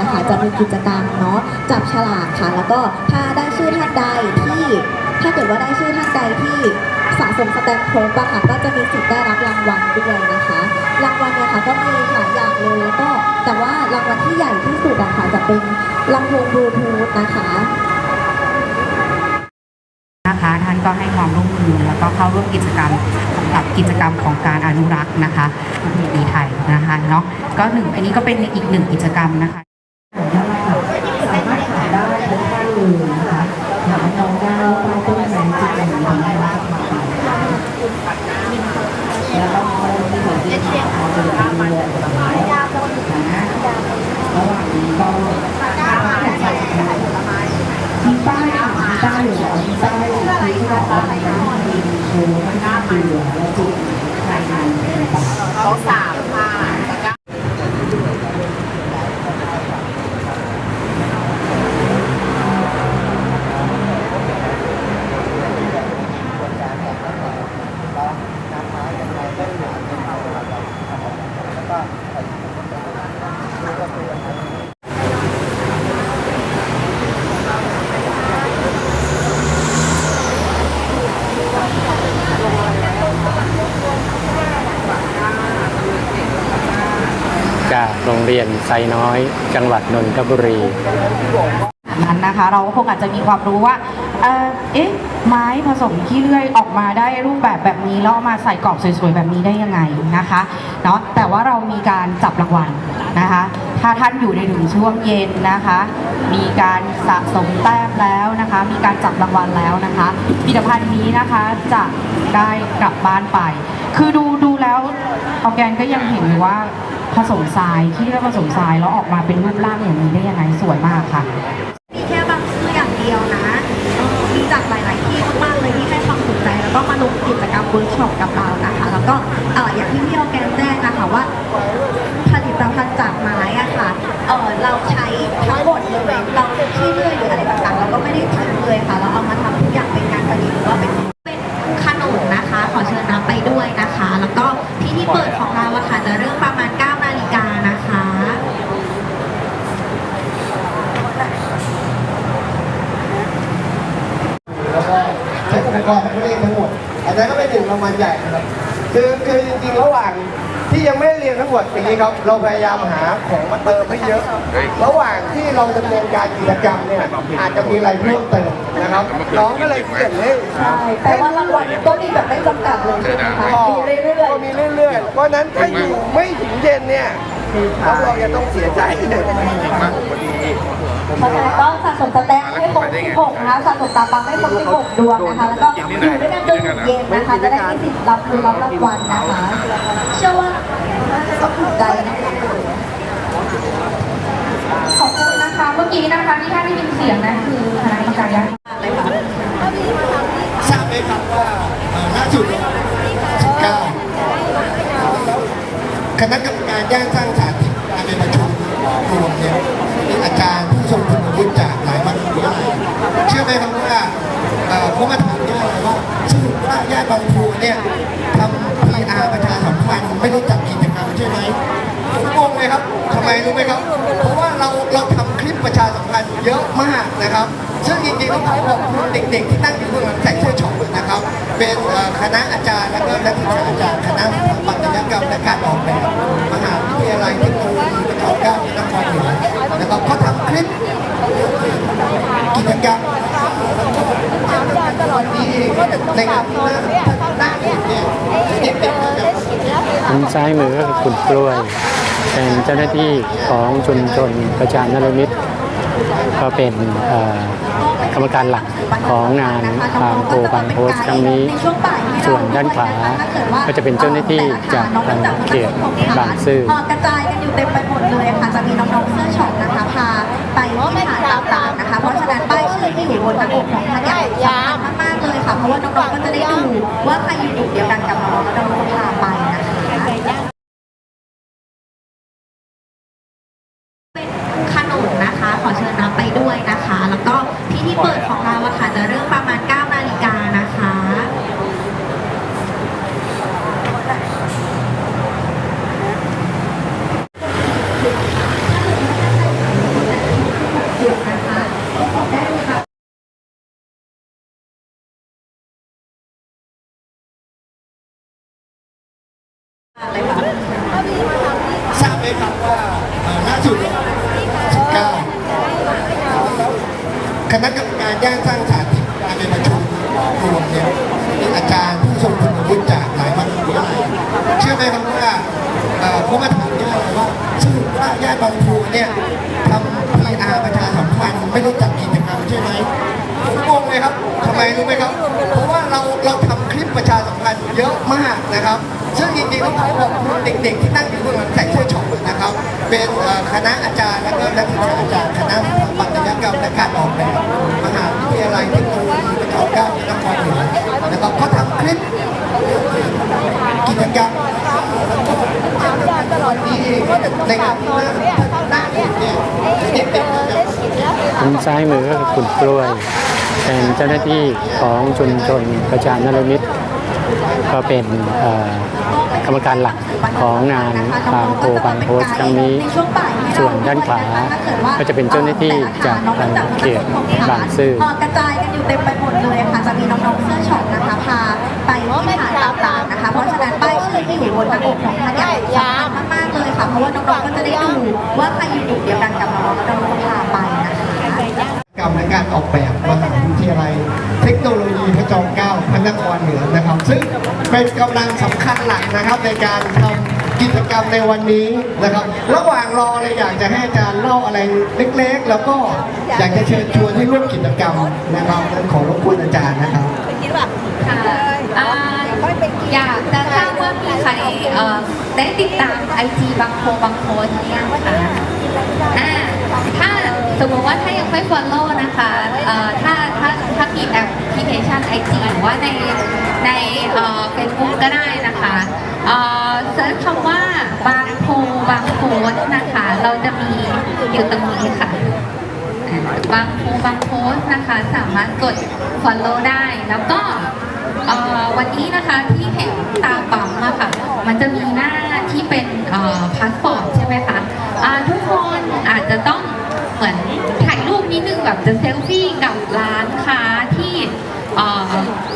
นะคะ จะมีกิจกรรมเนาะจับฉลากค่ะ แล้วก็ถ้าได้ชื่อท่านใดที่ถ้าเกิดว่าได้ชื่อท่านใดที่สะสมสแตมป์ครบอะค่ะก็จะมีสิทธิ์ได้รับรางวัลด้วยนะคะ รางวัลเนี่ยค่ะก็มีหลายอย่างเลยแล้วก็แต่ว่ารางวัลที่ใหญ่ที่สุดอะค่ะจะเป็นลำโพงบลูทูธนะคะนะคะท่านก็ให้ความร่วมมือแล้วก็เข้าร่วมกิจกรรมกับกิจกรรมของการอนุรักษ์นะคะประเพณีไทยนะคะเนาะก็หนึ่งอันนี้ก็เป็นอีกหนึ่งกิจกรรมนะคะ อยู่แล้วมีป้ายที่บอกว่าในนั้นมีโชว์ไม่น่าเบื่อและจุดภายในต่างๆจากโรงเรียนไซน้อย จังหวัดนนทบุรีนั้นนะคะ เราก็คงอาจจะมีความรู้ว่าเออเอ๊ะไม้ผสมขี้เลื่อยออกมาได้รูปแบบแบบนี้แล้วเอามาใส่กรอบสวยๆแบบนี้ได้ยังไงนะคะเนาะแต่ว่าเรามีการจับรางวัลนะคะ ถ้าท่านอยู่ในถึงช่วงเย็นนะคะ มีการสะสมแต้มแล้วนะคะ มีการจับรางวัลแล้วนะคะผลิตภัณฑ์นี้นะคะจะได้กลับบ้านไป คือดูดูแล้วออแกนก็ยังเห็นว่า ผสมทรายที่เรียกว่าผสมทรายแล้วออกมาเป็นรูปร่างอย่างนี้ได้ยังไงสวยมากค่ะ มีแค่บางชื่ออย่างเดียวนะมีจากหลาย ๆ ที่มากๆเลยที่ให้ความสนใจแล้วก็มาลงกิจกรรมเวิร์กช็อปกับเรานะคะ แล้วก็ออย่างที่พี่ออร์แกนแจ้งนะคะว่าผลิตภัณฑ์จากไม้อะค่ะเออเราใช้ทั้งหมดเลยเราที่เลื่อยหรืออะไรต่าง ๆ เราก็ไม่ได้ทิ้งเลยค่ะ เราเอามาทำทุกอย่างเป็นงานประดิษฐ์หรือว่าเป็นเป็นขนมนะคะ ขอเชิญน้ำไปด้วยนะคะ แล้วก็ที่ที่เปิดของเราอะค่ะจะเริ่มประมาณ9นาฬิกานะคะ แล้วก็ใช้ อุปกรณ์ทั้งเล่นทั้งหมดอันนั้นก็เป็นหนึ่งรางวัลใหญ่นะครับคือคือจริงๆระหว่างที่ยังไม่ได้เรียนทั้งหมดอย่างนี้ครับเราพยายามหาของมาเติมให้เยอะ ระหว่างที่เราดำเนินการกิจกรรมเนี่ยอาจจะมีอะไรเพิ่มเติมนะครับน้องก็เลยเขียนให้ใช่แต่ว่ารางวัลก็มีแบบไม่จำกัดเลยใช่ไหมคะก็มีเรื่อยก็มีเรื่อยๆเพราะฉะนั้นถ้าอยู่ไม่ถึงเย็นเนี่ย รับรองจะต้องเสียใจๆเพราะฉะนั้นก็สะสมสแตมป์ให้ครบ16นะคะสะสมตาปังให้ครบ16ดวงนะคะ แล้วก็อยู่ด้วยกันจนถึงเย็นนะคะ จะได้มีสิทธิ์รับคือรับรางวัลนะคะ เชื่อว่าต้องถูกใจนะคะขอบคุณนะคะ เมื่อกี้นะคะที่ท่านได้ยินเสียงนะคือคณะกรรมการยักษ์ทราบไหมครับว่าเอ่อล่าสุดเนี่ย19คณะกรรมการ ย่านสร้างสรรค์การในประชุมรวมเนี่ยมีอาจารย์ผู้ทรงคุณวุฒิจากหลายมหาวิทยาลัยเชื่อไหมครับว่าเอ่อผมมาถามย่าว่าสรุปว่าย่าบางพูเนี่ยทำ PR ประชาสัมพันธ์ไม่ได้จัดกิจกรรมใช่ไหมผมงงเลยครับทำไมรู้ไหมครับ เพราะว่าเราเราทำคลิปประชาสัมพันธ์เยอะมากนะครับ ซึ่งจริงๆต้องขอขอบคุณเด็กๆ ที่นั่งอยู่ข้างหลังใส่เสื้อช็อปนะครับ เป็นคณะอาจารย์และก็นักศึกษาจากคณะสถาปัต กรรมและการออกแบบ มหาวิทยาลัยเทคโนโลยีพระจอมเกล้าพระนครเหนือนะครับเขาทำคลิปกิจกรรมวันนี้ในงานหน่าเนี่ยครับทางซ้ายมือก็คือคุณกล้วย เป็นเจ้าหน้าที่ของชุมชนประชานรมิตร ก็เป็นกรรมการหลักของงานบางโพบางโพสครั้งนี้ ส่วนด้านขวาก็จะเป็นเจ้าหน้าที่จากทางเขตบางซื่อกระจายกันอยู่เต็มไปหมดเลยค่ะจะมีน้องๆเสื้อช็อปนะคะพาไปที่ฐานต่างๆนะคะ เพราะฉะนั้นป้ายชื่อที่อยู่บนหน้าอกของท่านเนี่สำคัญมากๆเลยค่ะเพราะว่าน้องๆก็จะได้ดูว่าใครอยู่กลุ่มเดียวกันกับน้องๆแล้วน้องๆพา นุนนะคะ ขอเชิญน้ำไปด้วยนะคะ แล้วก็พิธีเปิดของเราอะค่ะจะเริ่มประมาณ 9 นาฬิกานะคะทราบไหมครับว่าหน้าจุด คณะกรรมการย่านสร้างสรรค์ที่การในประชุมรวมเนี่ยมีอาจารย์ผู้ทรงคุณวุฒิจากหลายมหาวิทยาลัยเชื่อไหมครับว่าเอ่อผมาถามย่าเลยว่าสรุปว่าย่านบางพูเนี่ยทำ PR ประชาสัมพันธ์ไม่ได้จัดกิจกรรมใช่ไหมผมงงเลยครับทำไมรู้ไหมครับ เพราะว่าเราเราทำคลิปประชาร์ เยอะมากนะครับ ซึ่งจริงๆต้องขอขอบคุณเด็กๆ ที่นั่งอยู่ข้างหลังใส่เสื้อช็อปนะครับ เป็นคณะอาจารย์และก็นักศึกษาอาจารย์คณะสถาปัตยกรรมและการออกแบบมหาวิทยาลัยเทคโนโลยีพระจอมเกล้าพระนครเหนือนะครับก็ทำคลิปกิจกรรมวันนี้เองในงานที่หน้าเนี่ยเด็กๆนะครับทางซ้ายมือก็คือคุณกล้วยเป็นเจ้าหน้าที่ของชุมชนประชานรมิตร ก็เป็นเอ่อกรรมการหลักของงานบางโพบางโพสต์ครั้งนี้ ส่วนด้านขวาก็จะเป็นเจ้าหน้าที่จากทางเขตบางซื่อกระจายกันอยู่เต็มไปหมดเลยค่ะจะมีน้องๆเสื้อช็อปนะคะพาไปที่ฐานต่างๆนะคะ เพราะฉะนั้นป้ายชื่อที่อยู่บนหน้าอกของท่านเนี่ยสำคัญมากๆเลยค่ะ เพราะว่าน้องๆก็จะได้ดูว่าใครอยู่กลุ่มเดียวกันกับน้องๆแล้วน้องๆก็พาไปนะคะกรรมในการออกแบบมหาวิทยาลัย เทคโนโลยีพระจอมเกล้าพระนครเหนือนะครับ ซึ่ง เป็นกำลังสำคัญหลักนะครับในการทำกิจกรรมในวันนี้นะครับ ระหว่างรอเลยอยากจะให้อาจารย์เล่าอะไรเล็ก ๆ แล้วก็อยากจะเชิญชวนให้ร่วมกิจกรรมนะครับนั้นขอรบกวนอาจารย์นะครับค่ะอ่าอยากจะทราบว่ามีใครเอ่อได้ติดตามไอจีบางโพบางโพสหรือยังคะอ่าถ้าสมมติว่าถ้ายังไม่ follow นะคะเอ่อถ้า ถ้าถ้ามีแอปพลิเคชันไอจีหรือว่าในในเอ่อ Facebook ก็ได้นะคะเออเซิร์ชคำว่าบางโพบางโพสนะคะ เราจะมีอยู่ตรงนี้ค่ะ บางโพบางโพสนะคะ สามารถกด follow ได้แล้วก็วันนี้นะคะที่เห็นตามปั๊มอะค่ะ มันจะมีหน้าที่เป็นพาสปอร์ตใช่ไหมคะทุกคนอาจจะต้องเหมือนถ่ายรูปนิดนึงแบบจะเซลฟี่กับ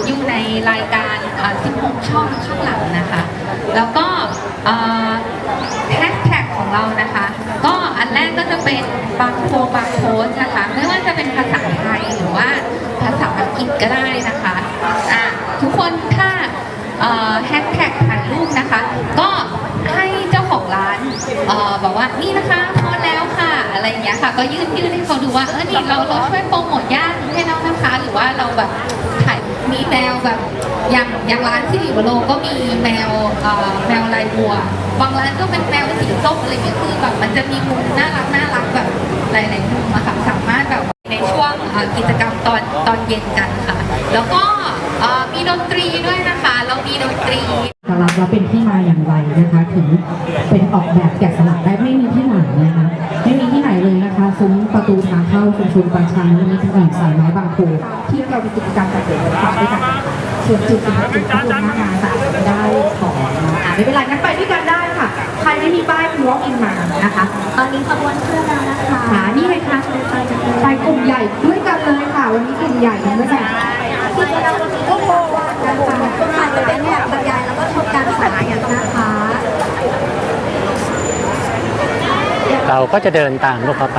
อยู่ในรายการ 16 ช่องข้างหลังนะคะ แล้วก็แฮชแท็กของเรานะคะ ก็อันแรกก็จะเป็นบางโพบางโพสนะคะ ไม่ว่าจะเป็นภาษาไทยหรือว่าภาษาอังกฤษก็ได้นะคะอะทุกคนถ้าแฮชแท็กถ่ายรูปนะคะ ก็ให้เจ้าของร้านออบอกว่านี่นะคะพสต์แล้วค่ะ อะไรอย่างเงี้ยค่ะ ก็ยื่นยื่นให้เขาดูว่าเออนี่เราเราช่วยโปรโมทย่านให้น้องนะคะ หรือว่าเราแบบถ่ายมีแมวแบบอย่างอย่างร้านสิริวโรก็มีแมวเอ่อแมวลายบัว บางร้านก็เป็นแมวสีส้มอะไรเงี้ยคือแบบมันจะมีมุมน่ารักน่ารักแบบหลายๆมุมอะค่ะสามารถแบบในช่วงกิจกรรมตอนตอนเย็นกันค่ะ แล้วก็มีดนตรีด้วยนะคะ เรามีดนตรีรับแล้วเป็นที่มาอย่างไรนะคะ ถึงเป็นออกแบบแกะสลักได้ไม่มีที่ไห เข้าชุมชนประชานิมิตรแห่งสายไม้บางโพที่เรามีกิจกรรมการเดินทางด้วยกันค่ะส่วนจุดอื่นๆที่คุณมากงานจะอาจจะไม่ได้ขออ่าไม่เป็นไรงั้นไปด้วยกันได้ค่ะ ใครไม่มีป้ายคุณ walk in มานะคะ ตอนนี้ขบวนเคลื่อนแล้วนะคะขานี่เลยค่ะไปกลุ่มใหญ่ด้วยกันเลยค่ะ วันนี้กลุ่มใหญ่กันด้วยกันกิจกรรมวันนี้ก็บอกว่าการจัดขึ้นมาจะเป็นแบบบรรยายแล้วก็ชมการสาธิตนะคะเราก็จะเดินตามพวกเขาไป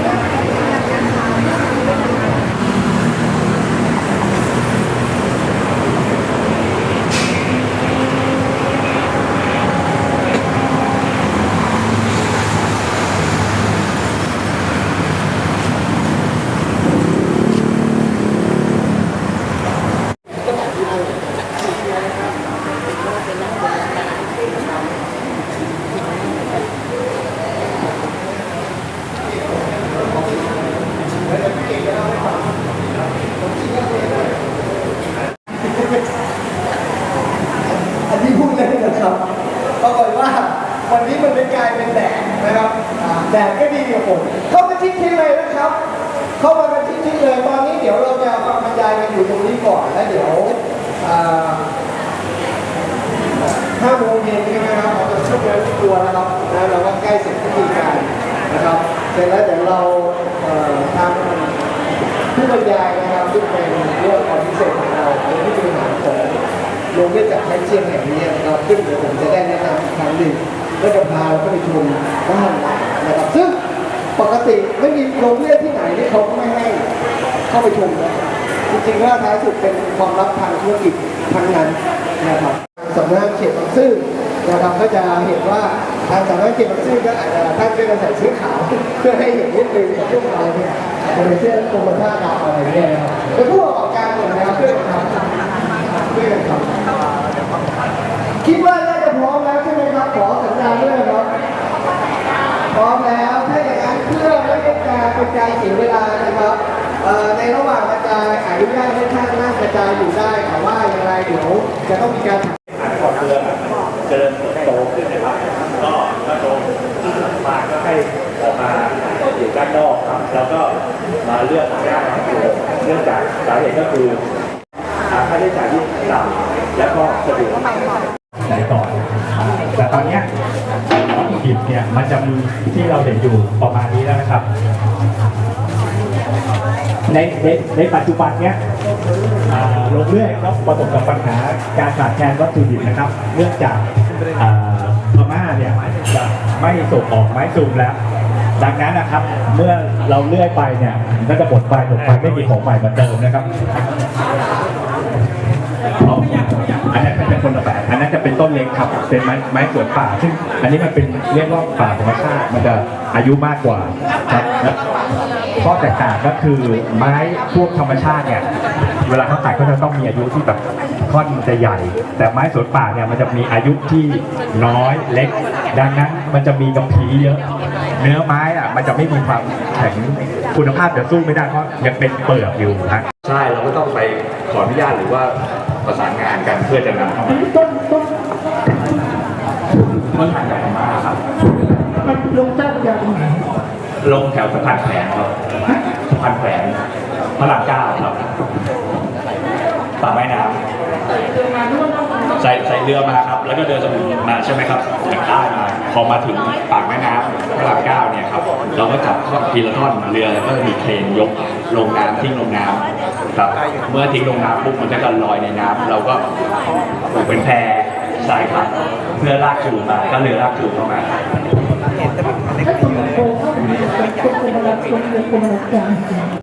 อันนี้พูดเลยนะครับปรากฏว่าวันนี้มันเป็นกลายเป็นแดดนะครับอ่าแดดก็ดีกับผมเข้ามาทิศๆเลยนะครับ เข้ามากันทิศๆเลย ตอนนี้เดี๋ยวเราจะฟังบรรยาย กันอยู่ตรงนี้ก่อนแล้วเดี๋ยวห้าโมงเย็นใช่ไหมครับเราจะช่วยเดินตัวนะครับแล้วเราก็ใกล้เสร็จพิธีการนะครับเสร็จแล้วเดี๋ยวเราทำผู้บรรยายนะครับที่เป็นเรื่องของพิเศษของเราเป็นผู้บริหารของโรงเรียนจากไทยเชียงแห่งนี้นะครับซึ่งเดี๋ยวผมจะได้แนะนำอีกครั้งหนึ่งก็จะพาเราไปชมบ้านนะครับซึ่งปกติไม่มีโรงเรียนที่ไหนที่เขาไม่ให้เข้าไปชมนะ จริงๆแล้วท้ายสุดเป็นความลับทางธุรกิจทั้งนั้นนะครับสำนักเขตบางซื่อนะครับก็จะเห็นว่าทางสำนักเขตบางซื่อก็อาจจะท่านก็จะใส่เสื้อขาวเพื่อให้เห็นนิดนึงของพวกเราเนี่ยจะเป็นเสื้อกรมท่าอากาศอะไรเนี่ยนะครับเป็นผู้ประกอบการหมดนะครับเพื่อนครับเพื่อนครับคิดว่าน่าจะพร้อมแล้วใช่ไหมครับขอสัญญาณด้วยครับพร้อมแล้วถ้าอย่างนั้นเพื่อไม่ให้การเป็นการเสียเวลานะครับในระหว่างายอนุญาตให้ท่านนั่งกระจายอยู่ได้แต่ว่าอย่างไรเดี๋ยวจะต้องมีการฐานของเรือเจริญโตขึ้นนะครับ ก็ก็โตมาก็ให้ออกมาอยู่ด้านนอกครับ แล้วก็มาเลือกย่านของตัวเนื่องจากสาเหตุก็คืออ่าค่าใช้จ่ายที่ต่ำและก็สะดวกไหนก่อนแต่ตอนเนี้ยวัตถุดิบเนี่ยมันจะมีที่เราเห็นอยู่ประมาณนี้แล้วนะครับ ในในในปัจจุบันเนี้ยอ่าโรงเรื่อยก็ประสบกับปัญหาการขาดแคลนวัตถุดิบนะครับ เนื่องจากพม่าเนี่ยจะไม่ส่งออกไม้ซูมแล้วดังนั้นนะครับเมื่อเราเลื่อยไปเนี่ยก็จะหมดไปหมดไปไม่มีของใหม่มาเติมนะครับอันนั้นเป็นคนละแบบอันนั้นจะเป็นต้นเล็กครับ เป็นไม้ไม้สวนป่า ซึ่งอันนี้มันเป็นเรียกว่าป่าธรรมชาติมันจะอายุมากกว่าครับ ข้อแตกต่างก็คือไม้พวกธรรมชาติเนี่ยเวลาเขาตัดก็จะต้องมีอายุที่แบบท่อนมันจะใหญ่ แต่ไม้สวนป่าเนี่ยมันจะมีอายุที่น้อยเล็ก ดังนั้นมันจะมีกระพีเยอะ เนื้อไม้อะมันจะไม่มีความแข็งคุณภาพจะสู้ไม่ได้เพราะยังเป็นเปลือกอยู่ฮะใช่เราก็ต้องไปขออนุญาตหรือว่าประสานงานกันเพื่อจะนำเข้ามาต้นต้นต้นทางใหญ่มากครับมันลงเจ้าพระยาตรงไหนลงแถวสะพานแขวนครับสะ พานแขวนพระรามเก้าครับป่าไม้น้ำใส่ใส่เรือมาครับ แล้วก็เดินสมุทรมาใช่ไหมครับจากใต้มาพอมาถึงปากแม่น้ำพระรามเก้าเนี่ยครับ เราก็จับท่อนทีละท่อนเรือแล้วก็มีเครนยกลงน้ำทิ้งลงน้ำครับ เมื่อทิ้งลงน้ำปุ๊บมันก็จะลอยในน้ำเราก็ปลูกเป็นแพใช่ครับเพื่อลากจูงมาก็เรือลากจูงเข้ามา ถ้าสมมติโกงเข้าไปในกรมกรมกรมกรมกรมกร